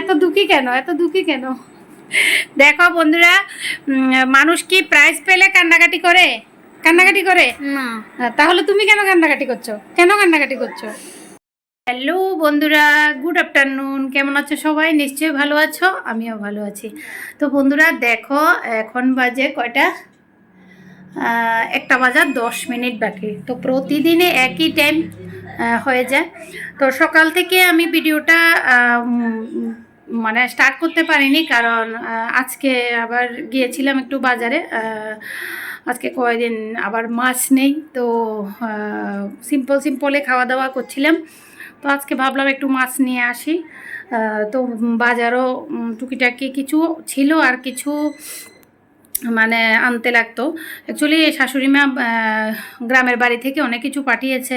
এত দুঃখী কেন? এত দুঃখী কেন? দেখো বন্ধুরা মানুষ কি প্রাইজ পেলে কান্নাকাটি করে? কান্নাকাটি করে? না। তাহলে তুমি কেন কান্নাকাটি করছ? কেন কান্নাকাটি করছ? হ্যালো বন্ধুরা গুড আফটারনুন কেমন আছো সবাই? নিশ্চয়ই ভালো আছো? আমিও ভালো আছি। তো বন্ধুরা দেখো এখন বাজে কয়টা? একটা বাজার দশ মিনিট বাকি। তো প্রতিদিনে একই টাইম হয়ে যায়। তো সকাল থেকে আমি ভিডিওটা মানে স্টার্ট করতে পারিনি কারণ আজকে আবার গিয়েছিলাম একটু বাজারে আজকে কয়েকদিন আবার মাছ নেই, তো সিম্পল সিম্পলে খাওয়া দাওয়া করছিলাম। তো আজকে ভাবলাম একটু মাছ নিয়ে আসি। তো বাজারও টুকিটাকি কিছু ছিল আর কিছু মানে আনতে লাগতো। অ্যাকচুয়ালি শাশুড়ি মা গ্রামের বাড়ি থেকে অনেক কিছু পাঠিয়েছে।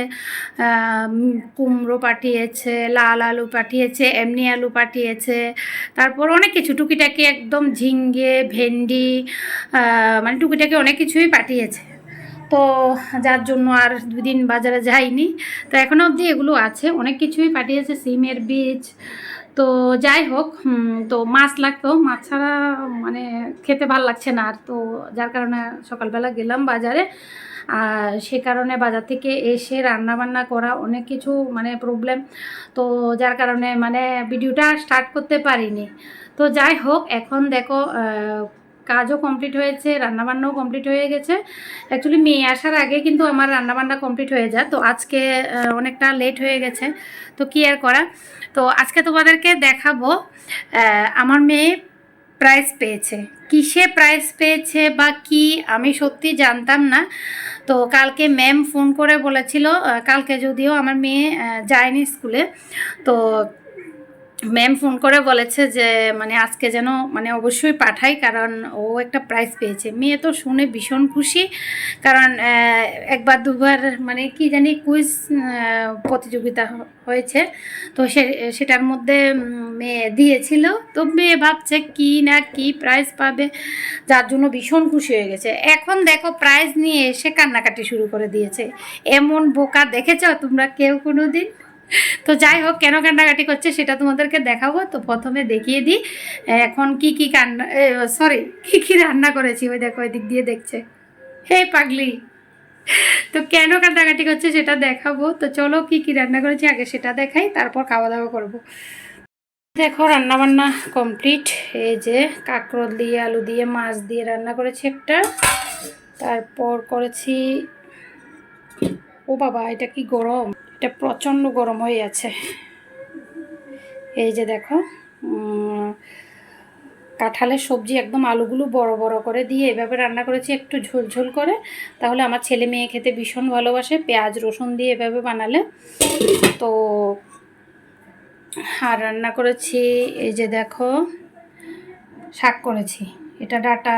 কুমড়ো পাঠিয়েছে, লাল আলু পাঠিয়েছে, এমনি আলু পাঠিয়েছে। তারপর অনেক কিছু, টুকিটাকি একদম ঝিঙ্গে, ভেন্ডি মানে টুকিটাকি অনেক কিছুই পাঠিয়েছে। তো যার জন্য আর দুদিন বাজারে যাইনি। তো এখনও অবধি এগুলো আছে। অনেক কিছুই পাঠিয়েছে। সিমের বীজ তো যাই হোক তো মাছ লাগতো। মাছ ছাড়া মানে খেতে ভালো লাগছে না আর। তো যার কারণে সকালবেলা গেলাম বাজারে। আর সে কারণে বাজার থেকে এসে রান্না বান্না করা অনেক কিছু মানে প্রবলেম তো যার কারণে মানে ভিডিওটা স্টার্ট করতে পারিনি। তো যাই হোক, এখন দেখো কাজও কমপ্লিট হয়েছে, রান্নাবান্নাও কমপ্লিট হয়ে গেছে। অ্যাকচুয়ালি মেয়ে আসার আগে কিন্তু আমার রান্নাবান্না কমপ্লিট হয়ে যায়, তো আজকে অনেকটা লেট হয়ে গেছে, তো কি আর করা? তো আজকে তোমাদেরকে দেখাবো আমার মেয়ে প্রাইজ পেয়েছে। কিসে প্রাইজ পেয়েছে বা কি আমি সত্যি জানতাম না। তো কালকে ম্যাম ফোন করে বলেছিল কালকে যদিও আমার মেয়ে যায়নি স্কুলে তো ম্যাম ফোন করে বলেছে যে মানে আজকে যেন মানে অবশ্যই পাঠাই, কারণ ও একটা প্রাইজ পেয়েছে। মেয়ে তো শুনে ভীষণ খুশি, কারণ একবার দুবার মানে কি জানি কুইজ প্রতিযোগিতা হয়েছে। তো সে, সেটার মধ্যে মেয়ে দিয়েছিল। তো মেয়ে ভাবছে কি না কি প্রাইজ পাবে, যার জন্য ভীষণ খুশি হয়ে গেছে। এখন দেখো প্রাইজ নিয়ে এসে কান্নাকাটি শুরু করে দিয়েছে। এমন বোকা দেখেছ তোমরা কেউ কোনো দিন তো যাই হোক, কেন কান্নাকাটি করছে সেটা তোমাদেরকে দেখাবো। তো প্রথমে দেখিয়ে দিই। এখন কি কি কান্না সরি কি কি রান্না করেছি, ওই দেখো, ওই দিক দিয়ে দেখছে। হে পাগলি! তো কেন কান্নাকাটি করছে সেটা দেখাবো। তো চলো, কি কি রান্না করেছি আগে সেটা দেখাই, তারপর খাওয়া দাওয়া করব। দেখো রান্না বান্না কমপ্লিট এই যে কাঁকরোল দিয়ে, আলু দিয়ে, মাছ দিয়ে রান্না করেছি একটা। তারপর করেছি, ও বাবা, এটা কি গরম? এটা প্রচণ্ড গরম হয়ে আছে। এই যে দেখো কাঁঠালের সবজি একদম আলুগুলো বড় বড় করে দিয়ে এভাবে রান্না করেছি, একটু ঝোল ঝোল করে। তাহলে আমার ছেলে মেয়ে খেতে ভীষণ ভালোবাসে, পেঁয়াজ, রসুন দিয়ে এভাবে বানালে। তো আর রান্না করেছি, এই যে দেখো, শাক করেছি। এটা ডাটা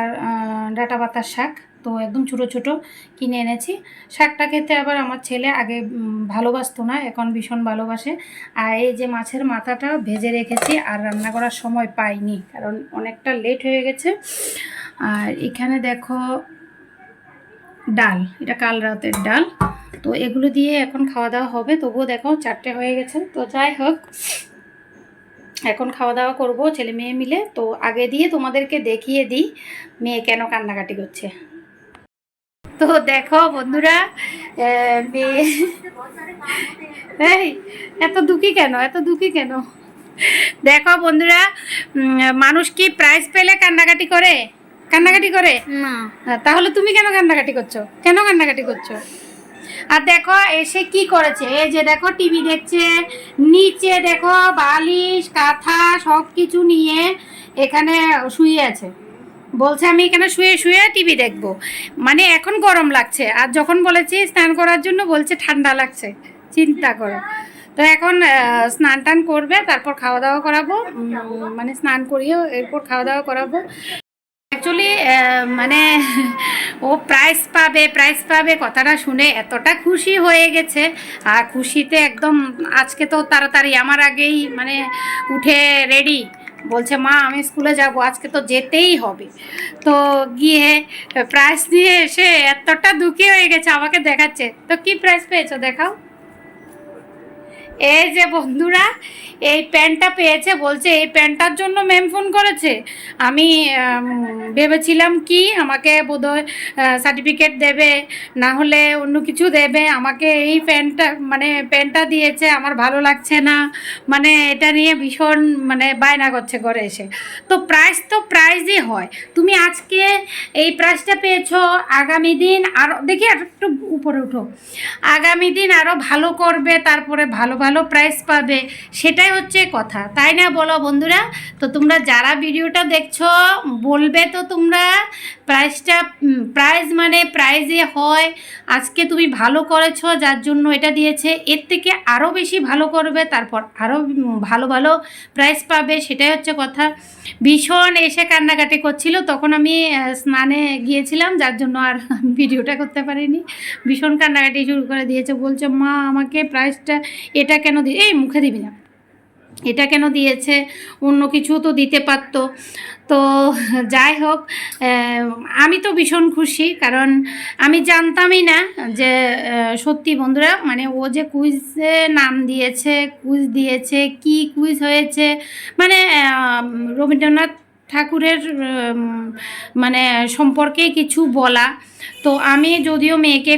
ডাটা পাতার শাক। তো একদম ছোটো ছোটো কিনে এনেছি। শাকটা খেতে আবার আমার ছেলে আগে ভালোবাসতো না, এখন ভীষণ ভালোবাসে। আর এই যে মাছের মাথাটা ভেজে রেখেছি আর রান্না করার সময় পাইনি, কারণ অনেকটা লেট হয়ে গেছে। আর এখানে দেখো ডাল, এটা কাল রাতের ডাল। তো এগুলো দিয়ে এখন খাওয়া দাওয়া হবে, তবুও দেখো চারটে হয়ে গেছে। তো যাই হোক এখন খাওয়া দাওয়া করব ছেলে মেয়ে মিলে। তো আগে দিয়ে তোমাদেরকে দেখিয়ে দিই মেয়ে কেন কান্নাকাটি করছে। তো দেখো বন্ধুরা মেয়ে এই এত দুঃখী কেন? এত দুঃখী কেন? দেখো বন্ধুরা মানুষ কি প্রাইজ পেলে কান্নাকাটি করে? কান্নাকাটি করে? না। তাহলে তুমি কেন কান্নাকাটি করছ? কেন কান্নাকাটি করছ? আর দেখো, এসে কি করেছে? এই যে দেখো, টিভি দেখছে, নিচে দেখো, বালিশ, কাঁথা সব কিছু নিয়ে এখানে শুয়ে আছে। বলছে, আমি এখানে শুয়ে শুয়ে টিভি দেখব। মানে এখন গরম লাগছে। আর যখন বলেছি স্নান করার জন্য, বলছে ঠান্ডা লাগছে। চিন্তা করো। তো এখন স্নান টান করবে, তারপর খাওয়া দাওয়া করাবো মানে স্নান করিয়ে এরপর খাওয়া দাওয়া করাবো। অ্যাকচুয়ালি মানে ও প্রাইজ পাবে প্রাইজ পাবে, কথাটা শুনে এতটা খুশি হয়ে গেছে। আর খুশিতে একদম আজকে তো তাড়াতাড়ি আমার আগেই মানে উঠে রেডি বলছে, মা, আমি স্কুলে যাব, আজকে তো যেতেই হবে। তো গিয়ে প্রাইজ নিয়ে এসে এতটা দুঃখী হয়ে গেছে, আমাকে দেখাচ্ছে। তো কি প্রাইজ পেয়েছ দেখাও। এই যে বন্ধুরা, এই প্যান্টটা পেয়েছে, বলছে, এই প্যান্টটার জন্য ম্যাম ফোন করেছে। আমি ভেবেছিলাম কি, আমাকে বোধহয় সার্টিফিকেট দেবে, না হলে অন্য কিছু দেবে। আমাকে এই প্যান্টটা মানে প্যান্টটা দিয়েছে, আমার ভালো লাগছে না। মানে এটা নিয়ে ভীষণ মানে বায়না করছে ঘরে এসে। তো প্রাইস তো প্রাইজই হয়। তুমি আজকে এই প্রাইসটা পেয়েছ, আগামী দিন আরও দেখি আর একটু উপরে উঠো। আগামী দিন আরও ভালো করবে, তারপরে ভালো ভালো প্রাইস পাবে, সেটাই হচ্ছে কথা। তাই না বলো বন্ধুরা? তো তোমরা যারা ভিডিওটা দেখছ, বলবে তো তোমরা। প্রাইসটা প্রাইজ মানে প্রাইজে হয়, আজকে তুমি ভালো করেছ, যার জন্য এটা দিয়েছে, এর থেকে আরও বেশি ভালো করবে, তারপর আরও ভালো ভালো প্রাইজ পাবে, সেটাই হচ্ছে কথা। ভীষণ এসে কান্নাকাটি করছিল, তখন আমি স্নানে গিয়েছিলাম, যার জন্য আর ভিডিওটা করতে পারিনি। ভীষণ কান্নাকাটি শুরু করে দিয়েছে, বলছে, মা, আমাকে প্রাইসটা এটা কেন দিয়ে এই, মুখে দিবি না। এটা কেন দিয়েছে? অন্য কিছু তো দিতে পারত। তো যাই হোক আমি তো ভীষণ খুশি, কারণ আমি জানতামই না যে সত্যি বন্ধুরা মানে ও যে কুইজে নাম দিয়েছে, কুইজ দিয়েছে, কি কুইজ হয়েছে মানে রবীন্দ্রনাথ ঠাকুরের মানে সম্পর্কে কিছু বলা। তো আমি যদিও মেয়েকে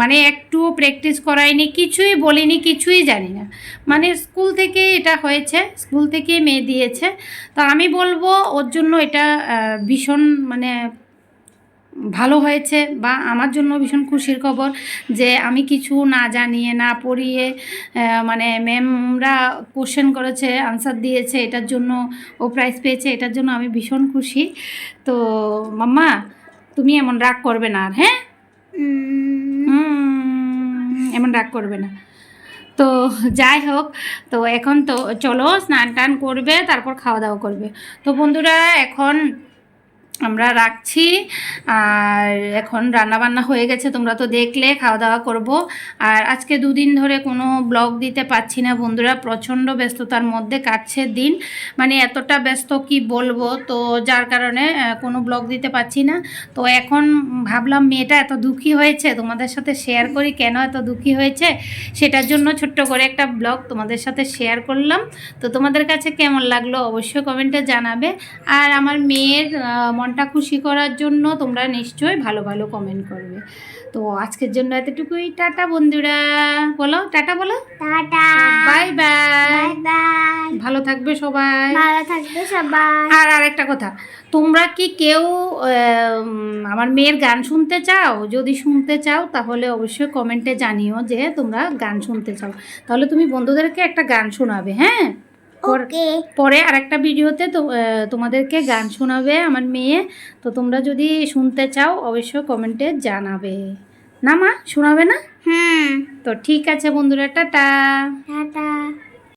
মানে একটুও প্র্যাকটিস করাইনি, কিছুই বলিনি, কিছুই জানি না। মানে স্কুল থেকে এটা হয়েছে, স্কুল থেকে মেয়ে দিয়েছে। তো আমি বলব ওর জন্য এটা ভীষণ মানে ভালো হয়েছে বা আমার জন্য ভীষণ খুশির খবর যে আমি কিছু না জানিয়ে না পড়িয়ে মানে ম্যামরা কোশ্চেন করেছে আনসার দিয়েছে এটার জন্য ও প্রাইজ পেয়েছে এটার জন্য আমি ভীষণ খুশি। তো মাম্মা তুমি এমন রাগ করবে না আর হ্যাঁ? এমন রাগ করবে না। তো যাই হোক তো এখন তো চলো স্নান টান করবে তারপর খাওয়া দাওয়া করবে। তো বন্ধুরা এখন আমরা রাখছি। আর এখন রান্না বান্না হয়ে গেছে, তোমরা তো দেখলে খাওয়া দাওয়া করব। আর আজকে দুদিন ধরে কোনো ব্লগ দিতে পারছি না বন্ধুরা, প্রচণ্ড ব্যস্ততার মধ্যে কাটছে দিন। মানে এতটা ব্যস্ত কি বলব? তো যার কারণে কোনো ব্লগ দিতে পারছি না। তো এখন ভাবলাম, মেয়েটা এত দুঃখী হয়েছে, তোমাদের সাথে শেয়ার করি, কেন এত দুঃখী হয়েছে? সেটার জন্য ছোট্ট করে একটা ব্লগ তোমাদের সাথে শেয়ার করলাম। তো তোমাদের কাছে কেমন লাগল? অবশ্যই কমেন্টে জানাবে। আর আমার মেয়ের মনটা খুশি করার জন্য তোমরা নিশ্চয়ই ভালো ভালো কমেন্ট করবে। তো আজকের জন্য এতটুকুই। টাটা বন্ধুরা। বলো টাটা বলো। টাটা। Bye bye. বাই ভালো থাকবে সবাই। ভালো থাকবে সবাই। আর আরেকটা কথা তোমরা কি কেউ আমার মেয়ের গান শুনতে চাও? যদি শুনতে চাও তাহলে অবশ্যই কমেন্টে জানিও যে তোমরা গান শুনতে চাও। তাহলে তুমি বন্ধুদেরকে একটা গান শোনাবে হ্যাঁ? পর- আর পরে আরেকটা ভিডিওতে তো তোমাদেরকে গান শোনাবে আমার মেয়ে। তো তোমরা যদি শুনতে চাও অবশ্যই কমেন্টে জানাবে। না মা শোনাবে না? হুম তো ঠিক আছে বন্ধুরা টাটা। টাটা।